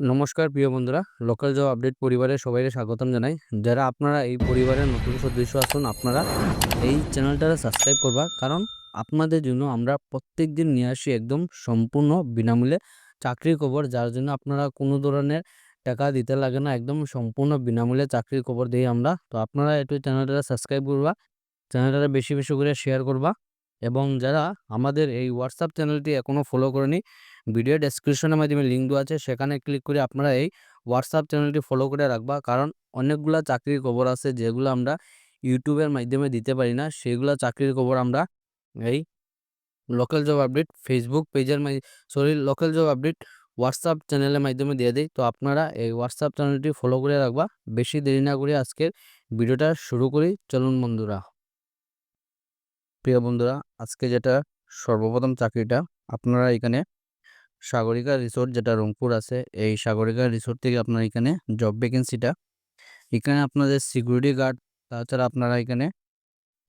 নমস্কার প্রিয় বন্ধুরা। লোকাল জব আপডেট পরিবারের সবাইকে স্বাগতম জানাই। যারা আপনারা এই পরিবারের নতুন সদস্য আসুন আপনারা এই চ্যানেলটা সাবস্ক্রাইব করবা। কারণ আপনাদের জন্য আমরা প্রত্যেক দিন নিয়ে আসি একদম সম্পূর্ণ বিনামূল্যে চাকরির খবর, যার জন্য আপনারা কোনো ধরনের টাকা দিতে লাগে না, একদম সম্পূর্ণ বিনামূল্যে চাকরির খবর দিই আমরা। তো আপনারা একটু চ্যানেলটা সাবস্ক্রাইব করবা চ্যানেলটা বেশি বেশি করে শেয়ার করবা। এবং যারা আমাদের এই হোয়াটসঅ্যাপ চ্যানেলটি এখনও ফলো করেনি ভিডিও ডেসক্রিপশনের মাধ্যমে লিঙ্ক দেওয়া আছে, সেখানে ক্লিক করে আপনারা এই হোয়াটসঅ্যাপ চ্যানেলটি ফলো করে রাখবা। কারণ অনেকগুলা চাকরির খবর আছে, যেগুলো আমরা ইউটিউবের মাধ্যমে দিতে পারি না। সেগুলো চাকরির খবর আমরা এই লোকাল জব আপডেট ফেসবুক পেজের sorry local job update WhatsApp চ্যানেলের মাধ্যমে দিয়ে দিই। তো আপনারা এই হোয়াটসঅ্যাপ চ্যানেলটি ফলো করে রাখবা। বেশি দেরি না করে আজকের ভিডিওটা শুরু করি। চলুন বন্ধুরা। প্রিয় বন্ধুরা, আজকে যেটা সর্বপ্রথম চাকরিটা, আপনারা এখানে সাগরিকা রিসোর্ট যেটা রংপুর আছে, এই সাগরিকা রিসোর্ট থেকে আপনার এখানে জব ভ্যাকেন্সিটা এখানে আপনাদের সিকিউরিটি গার্ড তাছাড়া আপনারা এখানে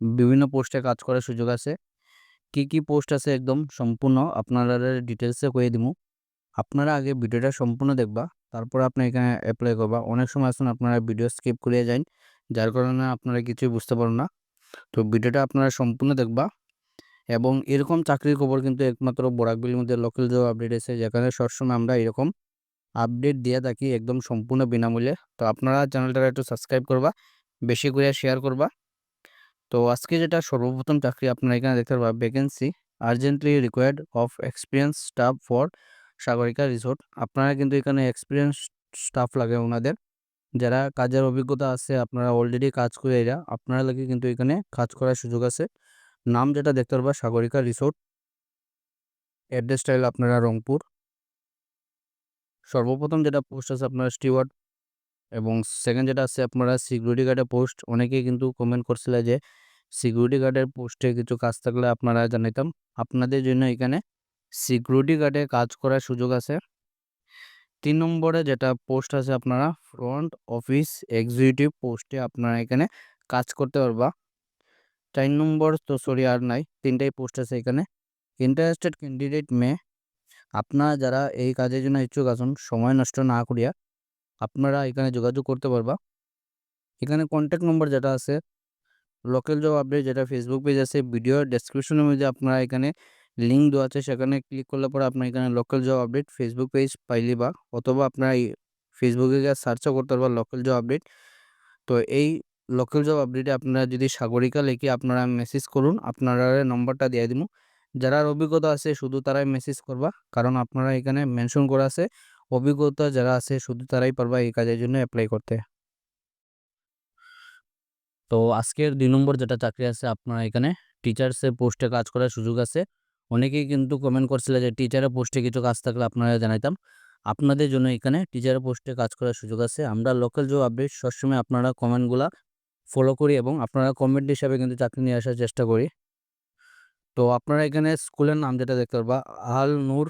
বিভিন্ন পোস্টে কাজ করার সুযোগ আছে। কি কি পোস্ট আছে একদম সম্পূর্ণ আপনারা ডিটেলসে কয়ে দিব আপনারা আগে ভিডিওটা সম্পূর্ণ দেখবা, তারপর আপনি এখানে অ্যাপ্লাই করবা। অনেক সময় আসুন, আপনারা ভিডিও স্কিপ করিয়ে যান যার কারণে আপনারা কিছুই বুঝতে পারেন না। তো ভিডিওটা আপনারা সম্পূর্ণ দেখবা। এবং এরকম চাকরির খবর কিন্তু একমাত্র বরাকবিলির মধ্যে লোকাল জব আপডেট আছে যেখানে সবসময় আমরা এরকম আপডেট দিয়ে থাকি একদম সম্পূর্ণ বিনামূল্যে। তো আপনারা চ্যানেলটা একটু সাবস্ক্রাইব করবা, বেশি করে শেয়ার করবা। তো আজকে যেটা সর্বপ্রথম চাকরি আপনারা এখানে দেখতে পারবা vacancy urgently required of experience staff for Sagarika resort আপনারা কিন্তু এখানে এক্সপিরিয়েন্স স্টাফ লাগে ওনাদের। যারা কাজের অভিজ্ঞতা আছে, আপনারা অলরেডি কাজ করে এরা, আপনারা লাগে কিন্তু এখানে কাজ করার সুযোগ আছে। নাম যেটা দেখতে পারবা, সাগরিকা রিসোর্ট। অ্যাড্রেস স্টাইল আপনারা রংপুর। সর্বপ্রথম যেটা পোস্ট আছে আপনার স্টিওয়ার্ড এবং সেকেন্ড যেটা আছে আপনারা সিকিউরিটি গার্ডের পোস্ট অনেকেই কিন্তু কমেন্ট করছিল যে সিকিউরিটি গার্ডের পোস্টে কিছু কাজ থাকলে আপনারা জানাইতাম। আপনাদের জন্য এখানে সিকিউরিটি গার্ডে কাজ করার সুযোগ আছে। তিন নম্বরে যেটা পোস্ট আছে আপনারা ফ্রন্ট অফিস এক্সিকিউটিভ পোস্টে আপনারা এখানে কাজ করতে পারবা। চার নম্বর তো সরি আর নাই, তিনটাই পোস্ট আছে এখানে। ইন্টারেস্টেড ক্যান্ডিডেট মে আপনারা যারা এই কাজের জন্য ইচ্ছুক আছেন, সময় নষ্ট না করিয়া আপনারা এখানে যোগাযোগ করতে পারবা। এখানে কন্ট্যাক্ট নম্বর যেটা আছে লোকাল জব আপডেট যেটা ফেসবুক পেজ আছে ভিডিও ডেসক্রিপশনের মধ্যে আপনারা এখানে লিঙ্ক দেওয়া আছে, সেখানে ক্লিক করলে পরে আপনার এখানে local job update Facebook page পাইলে বা অথবা আপনারা ফেসবুকে গিয়ে সার্চও করতে পারবা লোকাল জব আপডেট তো এই লোকাল জব আপডেটে আপনারা যদি সাগরিকা লিখে আপনারা মেসেজ করুন, আপনারা নম্বরটা দিয়ে দিব যারা অভিজ্ঞতা আছে, শুধু তারাই মেসেজ করবা, কারণ আপনারা এখানে মেনশন করা আছে, অভিজ্ঞতা যারা আছে, শুধু তারাই পারবা এই কাজের জন্য অ্যাপ্লাই করতে। তো আজকের দুই নম্বর যেটা চাকরি আছে, আপনারা এখানে টিচার্সের পোস্টে কাজ করার সুযোগ আছে। অনেকেই কিন্তু কমেন্ট করছিল যে টিচারের পোস্টে কিছু কাজ থাকলে আপনারা জানাইতাম। আপনাদের জন্য এখানে টিচারের পোস্টে কাজ করার সুযোগ আছে। আমরা লোকাল জব আপডেট সবসময় আপনারা কমেন্টগুলা ফলো করি এবং আপনারা কমেন্ট হিসাবে কিন্তু চাকরি নিয়ে আসার চেষ্টা করি। তো আপনারা এখানে স্কুলের নাম যেটা দেখতে পারবা, আল নূর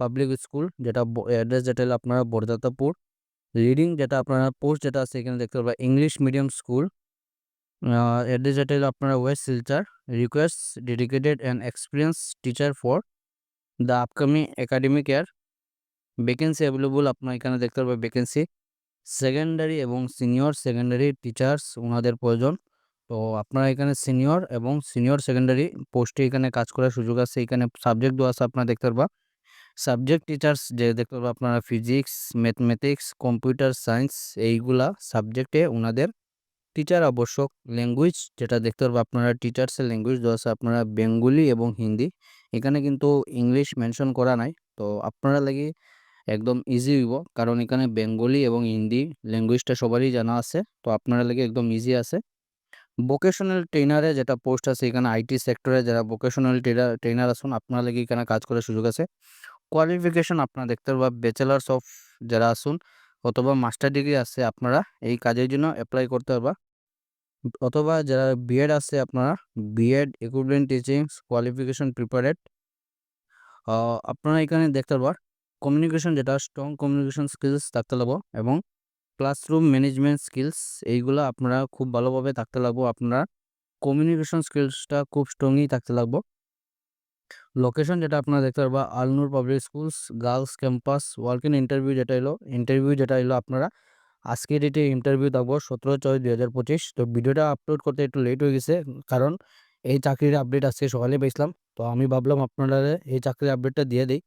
পাবলিক স্কুল, যেটা অ্যাড্রেস যেটা হলো আপনারা বরদাতাপুর। রিডিং যেটা আপনারা পোস্ট যেটা আছে এখানে দেখতে পারবা ইংলিশ মিডিয়াম স্কুল অ্যাড্রেস আপনারা west Silchar request dedicated and experience teacher for the upcoming academic year vacancy available আপনার এখানে দেখতে পারবেন ভ্যাকেন্সি সেকেন্ডারি এবং সিনিয়র সেকেন্ডারি টিচার্স ওনাদের প্রয়োজন। তো আপনারা এখানে সিনিয়র এবং সিনিয়র সেকেন্ডারি পোস্টে এখানে কাজ করার সুযোগ আছে। এখানে সাবজেক্ট দেওয়া আছে, আপনারা দেখতে পারবা। সাবজেক্ট টিচার্স যে দেখতে পারব আপনারা ফিজিক্স ম্যাথমেটিক্স কম্পিউটার সায়েন্স এইগুলা সাবজেক্টে ওনাদের টিচার আবশ্যক ল্যাঙ্গুয়েজ যেটা দেখতে পারব আপনারা টিচার্সের ল্যাঙ্গুয়েজ দেওয়া আছে আপনারা বেঙ্গলি এবং হিন্দি। এখানে কিন্তু ইংলিশ মেনশন করা নাই, তো আপনারা লাগি একদম ইজি হইব, কারণ এখানে বেঙ্গলি এবং হিন্দি ল্যাঙ্গুয়েজটা সবারই জানা আছে, তো আপনারা লাগে একদম ইজি আছে। ভোকেশনাল ট্রেনারে যেটা পোস্ট আছে, এখানে আইটি সেক্টরে যারা ভোকেশনাল ট্রেনার ট্রেনার আছেন, আপনারা লাগে এখানে কাজ করার সুযোগ আছে। কোয়ালিফিকেশন আপনারা দেখতে পারবা ব্যাচেলার্স অফ যারা আসুন অথবা মাস্টার ডিগ্রি আছে, আপনারা এই কাজের জন্য অ্যাপ্লাই করতে পারবা। অথবা যারা বিএড আছে, আপনারা BEd equipment teaching qualification prepared আপনারা এখানে দেখতে পারবা কমিউনিকেশন যেটা স্ট্রং কমিউনিকেশন স্কিলস থাকতে লাগবো এবং ক্লাসরুম ম্যানেজমেন্ট স্কিলস এইগুলো আপনারা খুব ভালোভাবে থাকতে লাগবো। আপনারা কমিউনিকেশন স্কিলসটা খুব স্ট্রংই থাকতে লাগবো। লোকেশন যেটা আপনারা দেখতে পারবা Al Noor public schools girls campus walk in interview যেটা এলো ইন্টারভিউ যেটা এলো আপনারা আজকে ডেটে ইন্টারভিউ থাকব সতেরো ছয় দুই হাজার পঁচিশ। তো ভিডিওটা আপলোড করতে একটু লেট হয়ে গেছে, কারণ এই চাকরির আপডেট আজকে সকালে পেয়েছিলাম তো আমি ভাবলাম আপনারা এই চাকরির আপডেটটা দিয়ে দিই।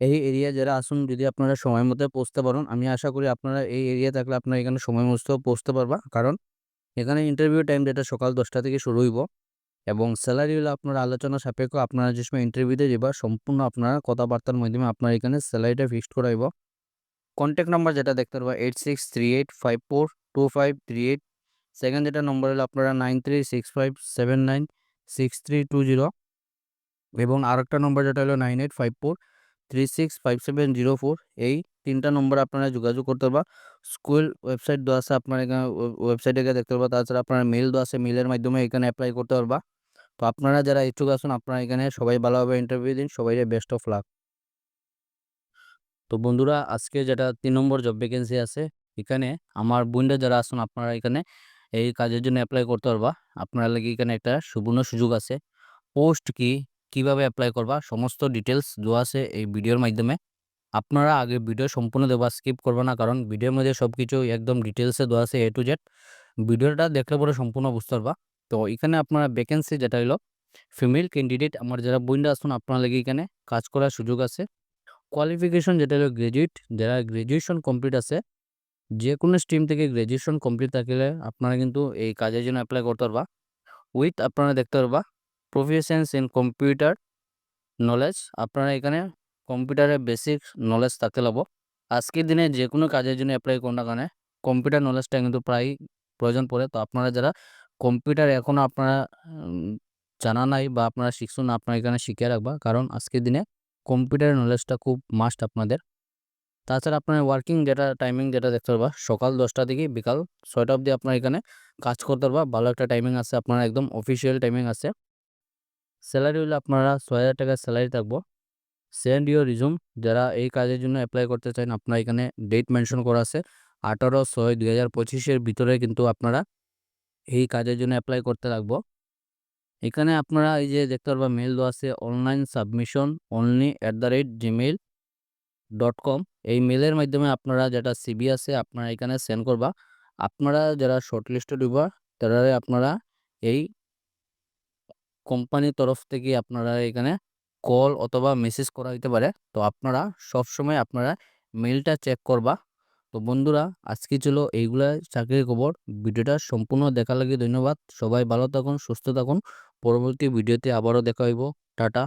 এই এরিয়া যারা আসুন যদি আপনারা সময় মতো পৌঁছতে পারেন, আমি আশা করি আপনারা এই এরিয়া থাকলে আপনারা এখানে সময় মতো পৌঁছতে পারবা। কারণ এখানে ইন্টারভিউ টাইম যেটা সকাল দশটা থেকে শুরু হইব। এবং স্যালারি হলো আপনার আলোচনা সাপেক্ষ। আপনারা যে সময় ইন্টারভিউতে যাবা সম্পূর্ণ আপনারা কথাবার্তার মাধ্যমে আপনার এখানে স্যালারিটা ফিক্সড করাইব। কন্ট্যাক্ট নাম্বার যেটা দেখতে পারবা eight six three eight five four two five three eight second যেটা নম্বর হলো আপনারা nine three six five seven nine six three two zero এবং আরেকটা নম্বর যেটা হলো nine eight five four three six five seven zero four এই তিনটা নম্বরে আপনারা যোগাযোগ করতে পারবা। স্কুল ওয়েবসাইট দেওয়া আছে, আপনার এখানে ওয়েবসাইটে দেখতে পারবা। তাছাড়া আপনার মেল দেওয়া আছে মেলের মাধ্যমে এখানে অ্যাপ্লাই করতে পারবা। তো আপনারা যারা ইচ্ছুক আছেন, আপনারা এখানে সবাই ভালোভাবে ইন্টারভিউ দিন সবাই বেস্ট অফ লাক তো বন্ধুরা, আজকে যেটা তিন নম্বর জব ভ্যাকেন্সি আছে, এখানে আমার বোনরা যারা আছেন, আপনারা এখানে এই কাজের জন্য অ্যাপ্লাই করতে পারবা। আপনারা লাগে এখানে একটা সুবর্ণ সুযোগ আছে। পোস্ট কি, কীভাবে অ্যাপ্লাই করবা, সমস্ত ডিটেলস দেওয়া আছে এই ভিডিওর মাধ্যমে। আপনারা আগে ভিডিও সম্পূর্ণ দেওয়া স্কিপ করবে না, কারণ ভিডিওর মধ্যে সব কিছু একদম ডিটেলসে দেওয়া আছে এ টু জেড ভিডিওটা দেখলে পরে সম্পূর্ণ বুঝতে পারবা। তো এখানে আপনারা ভ্যাকেন্সি যেটা হলো ফিমেল ক্যান্ডিডেট আমার যারা বইনরা আসুন আপনার লাগে এখানে কাজ করার সুযোগ আছে। কোয়ালিফিকেশন যেটা হলো গ্রাজুয়েট যারা গ্রাজুয়েশন কমপ্লিট আছে যে কোনো স্ট্রিম থেকে গ্রাজুয়েশন কমপ্লিট থাকলে আপনারা কিন্তু এই কাজের জন্য অ্যাপ্লাই করতে পারবা। উইথ আপনারা দেখতে পারবা প্রফেশনস ইন কম্পিউটার নলেজ আপনারা এখানে কম্পিউটারের বেসিক নলেজ থাকতে লাগবো আজকের দিনে যে কোনো কাজের জন্য অ্যাপ্লাই করুন না কারণে কম্পিউটার নলেজটা কিন্তু প্রায় প্রয়োজন পড়ে। তো আপনারা যারা কম্পিউটার এখনও আপনারা জানা নাই বা আপনারা শিখছেন আপনারা এখানে শিখে রাখবা। কারণ আজকের দিনে কম্পিউটারের নলেজটা খুব মাস্ট আপনাদের। তাছাড়া আপনার ওয়ার্কিং যেটা টাইমিং যেটা দেখতে পারবা। সকাল দশটা থেকে বিকাল ছয়টা অবধি আপনার এখানে কাজ করতে পারবা। ভালো একটা টাইমিং আছে, আপনারা একদম অফিসিয়াল টাইমিং আছে। স্যালারি হলে আপনারা ছয় হাজার টাকার স্যালারি থাকব। সেন্ড ইউর রিজুম যারা এই কাজের জন্য অ্যাপ্লাই করতে চান, আপনার এখানে ডেট মেনশন করা আছে। আঠারো ছয় দুই হাজার পঁচিশের ভিতরে কিন্তু আপনারা এই কাজের জন্য অ্যাপ্লাই করতে লাগবো। এখানে আপনারা এই যে দেখতে পারবা মেল দেওয়া আছে online submission only at the rate Gmail dot com এই মেলের মাধ্যমে আপনারা যেটা সিবি আছে আপনারা এখানে সেন্ড করবা। আপনারা যারা শর্ট শর্টলিস্টেড হইবা তারা আপনারা এই কোম্পানির তরফ থেকে আপনারা এখানে কল অথবা মেসেজ করা হইতে পারে। তো আপনারা সবসময় আপনারা মেলটা চেক করবা। তো বন্ধুরা, আজকে ছিল এইগুলা চাকরির খবর। ভিডিওটা সম্পূর্ণ দেখা লাগে ধন্যবাদ। সবাই ভালো থাকুন, সুস্থ থাকুন। পরবর্তী ভিডিওতে আবারও দেখা হইব। টাটা।